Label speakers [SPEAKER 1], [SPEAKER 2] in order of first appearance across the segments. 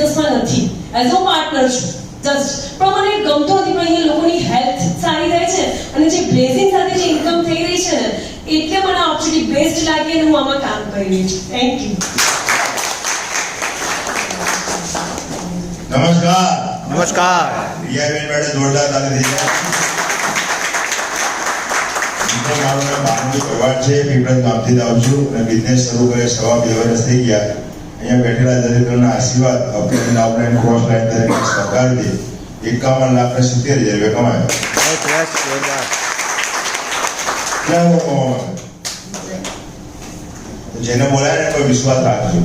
[SPEAKER 1] બિઝનેસમાં નથી. As a partner છું. જસ્ટ પણ મને ગમતો હતી પણ અહીંયા લોકોની હેલ્થ સારી રહે છે અને જે બ્લેઝિંગ સાથે જે ઇન્કમ થઈ રહી છે ને એટલે મને ઓપોર્ચ્યુનિટી બેસ્ટ લાગી અને હું આમાં કામ કરી રહી છું. થેન્ક યુ
[SPEAKER 2] નમસ્કાર.
[SPEAKER 3] નમસ્કાર.
[SPEAKER 2] રિયાબેન મેડમ જોરદાર તાલી થઈ મારું નામ ભાનુભાઈ ભરવાડ છે. પીપળજ ગામથી આવું છું અને બિઝનેસ શરૂ કરે સવા બે વર્ષ થઈ ગયા. અહીંયા બેઠેલા દરેકના આશીર્વાદ અપલાઈન આઉટલાઈન ક્રોસ લાઈન દરેક સરકારથી એકાવન લાખ ને સિત્તેર હજાર રૂપિયા કમાયા. ક્યાં કમાવા જેને બોલાય ને કોઈ વિશ્વાસ રાખજો.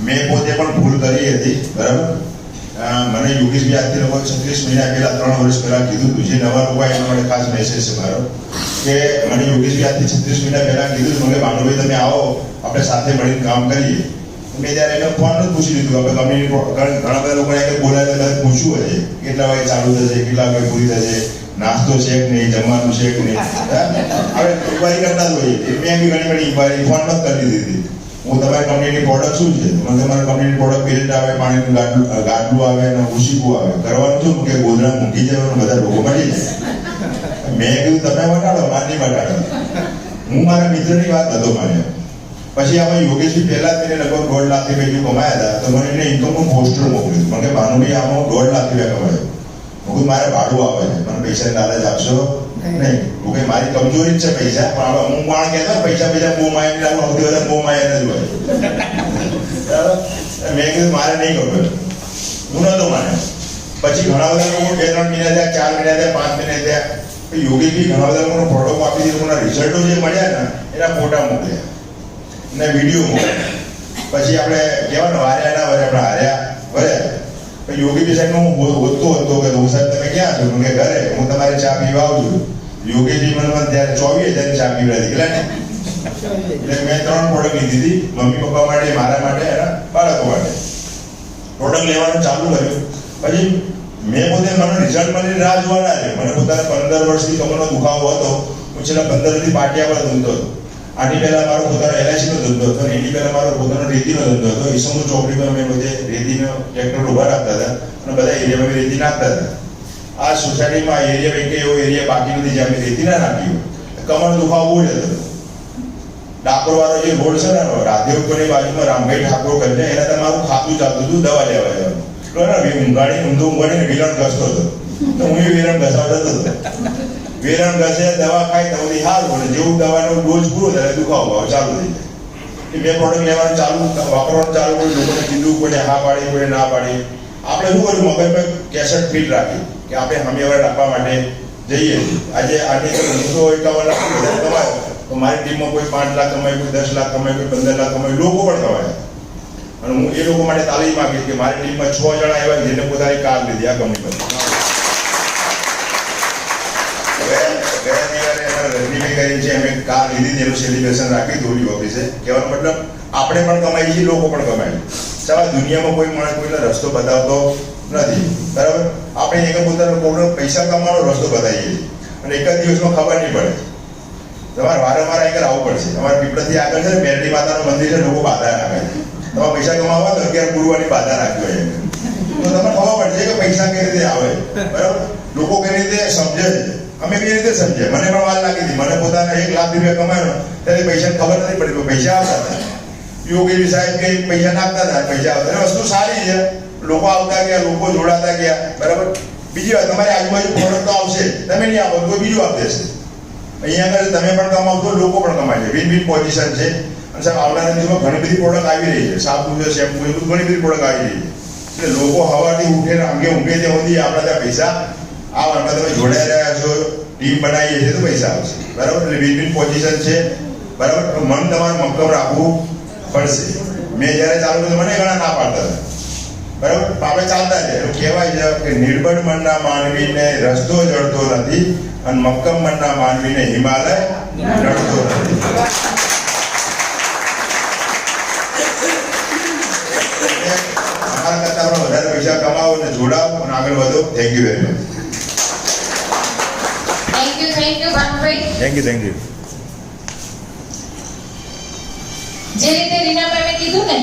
[SPEAKER 2] મેં પોતે પણ ભૂલ કરી હતી બરાબર? મને મને યોગેશભાઈ આજથી લગભગ છત્રીસ મહિના પહેલા ત્રણ વર્ષ પહેલા કીધું હતું જે નવા લોકો એના માટે ખાસ મેસેજ છે મારો. કે મને યોગેશભાઈ આજથી છત્રીસ મહિના પહેલા કીધું હતું કે ભાનુભાઈ તમે આવો. આપણે સાથે મળીને કામ કરીએ. મેં ત્યારે એને ફોન પૂછી લીધું. આપણે તમે ઘણા બધા લોકોને એને તો પૂછવું હશે કેટલા વાગે ચાલુ થશે, કેટલા વાગે પૂરી થશે, નાસ્તો છે કે નહીં, જમવાનું છે કે નહીં. હવે ઇન્ક્વાયરી કરતા જ હોઈએ. મેં બી ઘણી બધી ઇન્ક્વાયરી ફોન જ કરી દીધી હું તમારી કંપનીની પ્રોડક્ટ શું છે? મને તમારી કંપનીની પ્રોડક્ટ બિલ્ડ આવે, પાણીનું ગાડલું ગાડલું આવે અને ઉશીકું આવે. કરવાનું શું? કે ગોધરા મૂકી જવાનું બધા લોકો મળી જાય. મેં કીધું, તમે વટાડો મારી વટાડો હું મારા મિત્રની વાત હતો માન્યો. પછી આમાં યોગેશજી પહેલા તેને લગભગ દોઢ લાખ રૂપિયા જેવું કમાયા હતા. તો મને એને ઇન્કમનું પોસ્ટર મોકલ્યું મને કે ભાનુભાઈ આમાં દોઢ લાખ રૂપિયા કમાયો હું મારે ભાડું આવે છે. મને પૈસા લાલચ આપશો? નહીં. હું કે મારી કમજોરી જ છે પૈસા. પણ હવે હું પણ કહેતા પૈસા પૈસા બહુ માયા લાગુ સૌથી વધારે બહુ માયા જ હોય? મેં કીધું મારે નહીં ખબર હું નતો માને પછી ઘણા બધા લોકો બે ત્રણ મહિના થયા ચાર મહિના થયા પાંચ મહિના થયા. યોગી ઘણા બધા લોકોનો ફોટો આપી દીધો રિઝલ્ટો જે મળ્યા ને એના ફોટા મોકલ્યા. ને વીડિયો મોકલ્યા પછી આપણે કહેવાનું હાર્યા ના વરે આપણે હાર્યા વરે પછી યોગીજી સાહેબ હું હોતો હતો કે, હું સાહેબ, તમે ક્યાં છો? કે, ઘરે, હું તમારે ચા પીવા આવું છું યોગીજી મને ત્યારે ચોવીસ હજારની ચા પીવડા એટલે ને એટલે મેં ત્રણ પ્રોડક્ટ લીધી હતી, મમ્મી પપ્પા માટે, મારા માટે અને બાળકો માટે. પ્રોડક્ટ લેવાનું ચાલુ કર્યું. પછી મેં પોતે મને રિઝલ્ટ મળીને રાહ જોવાના છે મને પોતાને પંદર વર્ષથી કમરનો દુખાવો હતો. હું છેલ્લા પંદરથી પાટિયા પર ધૂમતો હતો. આની પહેલા મારો પોતાનો એલઆઈસી નો ધંધો હતો એની પહેલા મારો પોતાનો રેતીનો ધંધો હતો. ઈસમુ ચોકડીમાં અમે બધે રેતીનો ટ્રેક્ટર ઊભા રાખતા હતા અને બધા એરિયામાં રેતી નાખતા હતા. આ સોસાયટીમાં એરિયા પૈકી એવો એરિયા બાકી નથી જ્યાં અમે રેતી ના નાખ્યું કમર દુખાવો બહુ જ હતો. ડાકોર વાળો જે રોડ છે ને, રાધેવપુરની બાજુમાં રામભાઈ ઠાકોર કરીને એના તમારું ખાતું ચાલતું હતું, દવા લેવા જવાનું. ને ઊંઘાડી ને ઊંઘાડીને વેરણ ઘસતો હતો. તો હું એ વિલણ ઘસાવતો હતો. વેરણ ઘસે દવા ખાઈ તો બધી સારું. અને જેવું દવાનો ડોઝ પૂરો એટલે દુખાવો ભાવ ચાલુ થઈ જાય. મેં પ્રોડક્ટ લેવાનું ચાલુ, વાપરવાનું ચાલુ કર્યું લોકોને કીધું કોઈને હા પાડી કોઈને ના પાડી. આપણે શું કર્યું? મગજ પર કેસેટ ફીટ રાખ્યું. કે આપણે સામેવાળા રાખવા માટે જઈએ. આજે આજે તો એકાવન લાખ કમાયો. તો મારી ટીમમાં કોઈ પાંચ લાખ કમાય, કોઈ દસ લાખ કમાય, કોઈ પંદર લાખ કમાય, લોકો પણ કમાય. અને હું એ લોકો માટે તાલીમ આપીશ કે મારી ટીમમાં છ જણા એવા જેને પોતાની કાર લીધી આ કંપની પર ગયા ગયા રવિવારે અમારા રજનીભાઈ કરીને સેલિબ્રેશન રાખી દોડી ઓફિસે કહેવાનો મતલબ આપણે પણ કમાઈએ છીએ લોકો પણ કમાય સવા દુનિયામાં કોઈ માણસ કોઈને રસ્તો બતાવતો નથી બરાબર? આપણે એક પોતાનો કોઈનો પૈસા કમાવાનો રસ્તો બતાવીએ છીએ અને એક જ દિવસમાં ખબર નહીં પડે તમારે વારંવાર આગળ આવવું પડશે તમારે પીપળાથી આગળ છે ને બેરડી માતાનું મંદિર છે લોકો બાધા રાખે છે તમારે પૈસા કમાવા તો અગિયાર પૂરવાની બાધા રાખી હોય તો તમને ખબર પડશે કે પૈસા કઈ રીતે આવે બરાબર લોકો કઈ રીતે સમજે? છે અમે બી રીતે સમજે મને પણ વાર લાગી હતી. મને પોતાના એક લાખ રૂપિયા કમાયો. ત્યારે પૈસા ખબર નથી પડી પૈસા આવતા હતા. યોગી સાહેબ, કે પૈસા નાખતા હતા, પૈસા આવતા અને વસ્તુ સારી છે. લોકો આવતા ગયા, લોકો જોડાતા ગયા. બરાબર? બીજી વાત, તમારી આજુબાજુ પ્રોડક્ટ તો આવશે. તમે નહીં આપો, કોઈ બીજું આપી દેશે. અહીંયા આગળ તમે પણ કમાવશો લોકો પણ કમાય છે. વિન વિન પોઝિશન છે. અને સાહેબ, આવનારા દિવસમાં ઘણી બધી પ્રોડક્ટ આવી રહી છે. સાબુ છે, શેમ્પુ એ ઘણી બધી પ્રોડક્ટ આવી રહી છે. એટલે લોકો હવાથી ઉઠે અંગે ઊંઘે ત્યાં સુધી આપણા ત્યાં પૈસા આવવાના તમે જોડાઈ રહ્યા છો, ટીમ બનાવીએ છીએ તો પૈસા આવશે. બરાબર? એટલે વિન વિન પોઝિશન છે, બરાબર? તો મન તમારું મક્કમ રાખવું પડશે. મેં જ્યારે ચાલુ કર્યું મને ઘણા ના પાડતા હતા. બરાબર? આપણે ચાલતા છે એવું કહેવાય છે કે નિર્બળ મનના માનવીને રસ્તો જડતો નથી અને મક્કમ મનના માનવીને હિમાલય રડતો નથી. તમારા કરતા વધારે પૈસા કમાવો અને જોડાવો અને આગળ વધો. Thank you very much
[SPEAKER 4] thank you Bhanubhai
[SPEAKER 2] thank you thank you
[SPEAKER 4] જે રીતે રીનાબેને કીધું ને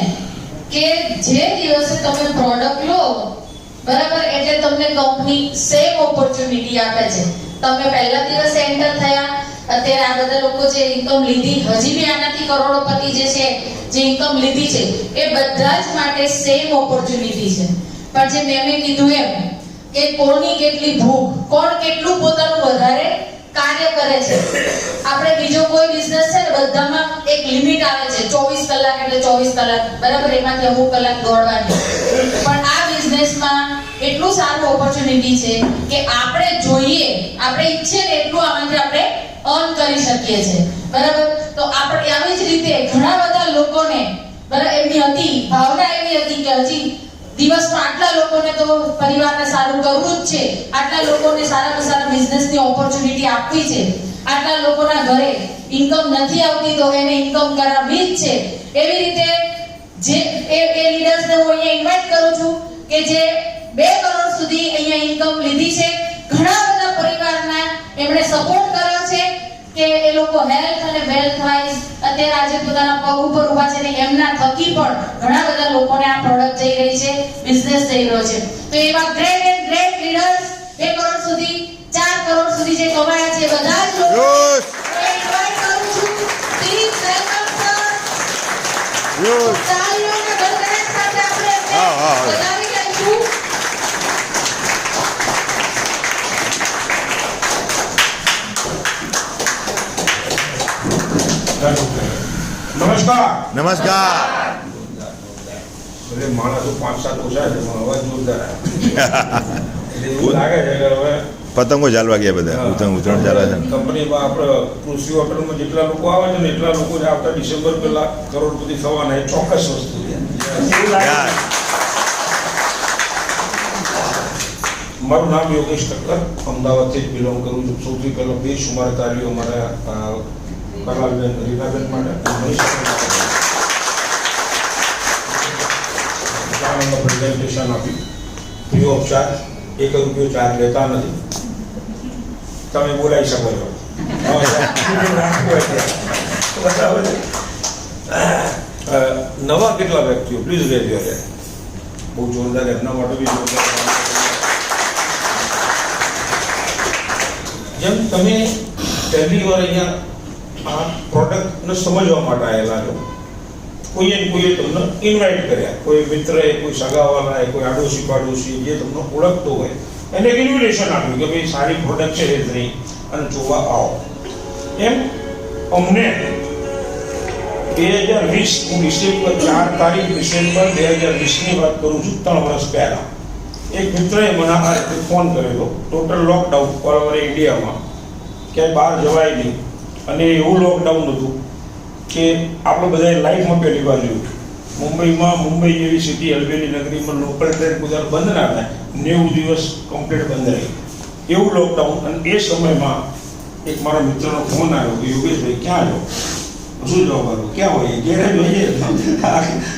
[SPEAKER 4] કે જે દિવસે તમે પ્રોડક્ટ લો બરાબર એટલે તમને કંપની સેમ ઓપોર્ચ્યુનિટી આપે છે. તમે પહેલા દિવસે એન્ટર થયા અત્યારે આ બધા લોકો જે ઇન્કમ લીધી હજી બી આનાથી કરોડોપતિ જે છે જે ઇન્કમ લીધી છે એ બધા જ માટે સેમ ઓપોર્ચ્યુનિટી છે. પણ જે મેં મેં કીધું એમ કે કોની કેટલી ભૂખ કોણ કેટલું પોતાનું વધારે કાર્ય કરે છે. આપણે બીજો કોઈ બિઝનેસ છે ને, બધામાં એક લિમિટ આવે છે. 24 કલાક એટલે 24 કલાક. બરાબર? એમાંથી અમુક કલાક દોડવાની. પણ આ બિઝનેસમાં એટલું સારું ઓપોર્ચ્યુનિટી છે કે આપણે જોઈએ, આપણે ઈચ્છે ને એટલું આમાંથી આપણે અર્ન કરી શકીએ છીએ. બરાબર? તો આપણે આવી જ રીતે ઘણા બધા લોકોને, બરાબર, એમની હતી ભાવના એવી હતી કે હજી દિવસમાં આટલા લોકોને તો પરિવારને સારું કરવું જ છે. આટલા લોકોને સારામાં સારા બિઝનેસની ઓપોર્ચ્યુનિટી આપવી છે. આટલા લોકોના ઘરે ઇન્કમ નથી આવતી તો એને ઇન્કમ કરાવવી જ છે. એવી રીતે જે એ એ લીડર્સને હું અહીંયા ઇન્વાઇટ કરું છું કે જે બે કરોડ સુધી અહીંયા ઇન્કમ લીધી છે. ઘણા બધા પરિવારના એમણે સપોર્ટ કર્યો છે કે એ લોકો હેલ્થ અને વેલ્થ વાઇઝ અત્યારે આજે પોતાના પગ ઉપર ઊભા છે ને એમના થકી પણ ઘણા બધા લોકોને આ પ્રોડક્ટ જઈ રહી છે બિઝનેસ થઈ રહ્યો છે. તો એવા ગ્રેટ એન્ડ ગ્રેટ લીડર્સ બે કરોડ સુધી ચાર કરોડ સુધી જે કમાયા છે બધા જ લોકો કરું છું. પ્લીઝ વેલકમ સર
[SPEAKER 5] નમસ્કાર
[SPEAKER 3] નમસ્કાર
[SPEAKER 5] એટલે માણસ તો પાંચ સાત ઓછા છે પણ અવાજ જોરદાર આવે. એટલે એવું લાગે છે કે હવે
[SPEAKER 3] પતંગો ચાલવા ગયા બધા ઉત્તરાયણ ઉત્તરાયણ ચાલે છે
[SPEAKER 5] કંપનીમાં આપણે કૃષિ હોટલમાં જેટલા લોકો આવે છે ને એટલા લોકો જ આવતા ડિસેમ્બર પહેલા કરોડપતિ થવાના એ ચોક્કસ વસ્તુ છે એવું લાગે
[SPEAKER 3] યાર.
[SPEAKER 5] છે. મારું નામ યોગેશ ઠક્કર અમદાવાદથી જ બિલોંગ કરું છું સૌથી પહેલા બે સુમાર તાલીઓ મારા અ, કલાલબેન રીનાબેન માટે અને મનીષાબેન માટે. શાળામાં પ્રેઝન્ટેશન આપ્યું ફ્રી ઓફ ચાર્જ એક રૂપિયો ચાર્જ લેતા નથી તમે બોલાવી શકો છો બરાબર છે? અ, નવા કેટલા વ્યક્તિઓ પ્લીઝ રેજો રે બહુ જોરદાર એમના માટે બી જોરદાર જેમ તમે પહેલી વાર અહીંયા આ પ્રોડક્ટને સમજવા માટે આવેલા છો. કોઈએ કોઈએ તમને ઇન્વાઇટ કર્યા. કોઈ મિત્રએ, કોઈ સગાવાલાએ, કોઈ આડોશી પાડોશી જે તમને ઓળખતો હોય, એને ઇન્વિટેશન આપ્યું કે ભાઈ, સારી પ્રોડક્ટ છે રેતની અને જોવા આવો. એમ અમને બે હજાર વીસ હું ડિસેમ્બર ચાર તારીખ ડિસેમ્બર બે હજાર વીસની વાત કરું છું, ત્રણ વર્ષ પહેલા. એક મિત્રએ મને આ રીતે ફોન કરેલો. ટોટલ લોકડાઉન ઓલ ઓવર ઇન્ડિયામાં ક્યાંય બહાર જવાય નહીં. અને એવું લોકડાઉન હતું કે આપણે બધાએ લાઈફમાં પહેલી વાર જોયું. મુંબઈમાં મુંબઈ જેવી સિટી અલબેલી નગરીમાં લોકલ ટ્રેન ગુજરાત બંધ ના થાય. નેવું દિવસ કમ્પ્લીટ બંધ રહી. એવું લોકડાઉન અને એ સમયમાં એક મારા મિત્રનો ફોન આવ્યો કે, યોગેશભાઈ, ક્યાં આવ્યો શું જવાબ આવ્યો ક્યાં હોય? ઘેર જ હોઈએ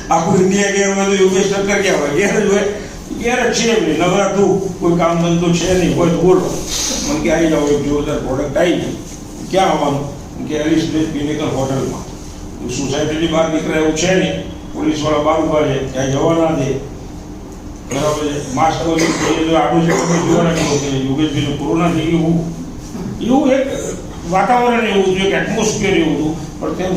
[SPEAKER 5] આખું ઇન્ડિયા હોય તો યોગેશ ઠક્કર ક્યાં હોય? ઘેર જ હોય? ઘેર જ છે ભાઈ નવરાતું કોઈ કામ ધંધો છે નહીં, હોય તો બોલો. મને કે, આવી જાઓ, એક જોરદાર પ્રોડક્ટ આવી ગઈ ક્યાં આવવાનું? કે એલિસ પ્લેસ પિનેકલ હોટલમાં સોસાયટીની બહાર નીકળે એવું છે નહીં. પોલીસવાળા બહાર ઊભા છે, ક્યાંય જવા ના દે. બરાબર છે? માસ્ક વગર જઈએ તો આટલું છે કોઈ જોવા નથી હોતું યોગેશભાઈનું કોરોના થઈ ગયું એવું એક વાતાવરણ એવું હતું, એક એટમોસ્ફિયર એવું હતું. પણ તેમ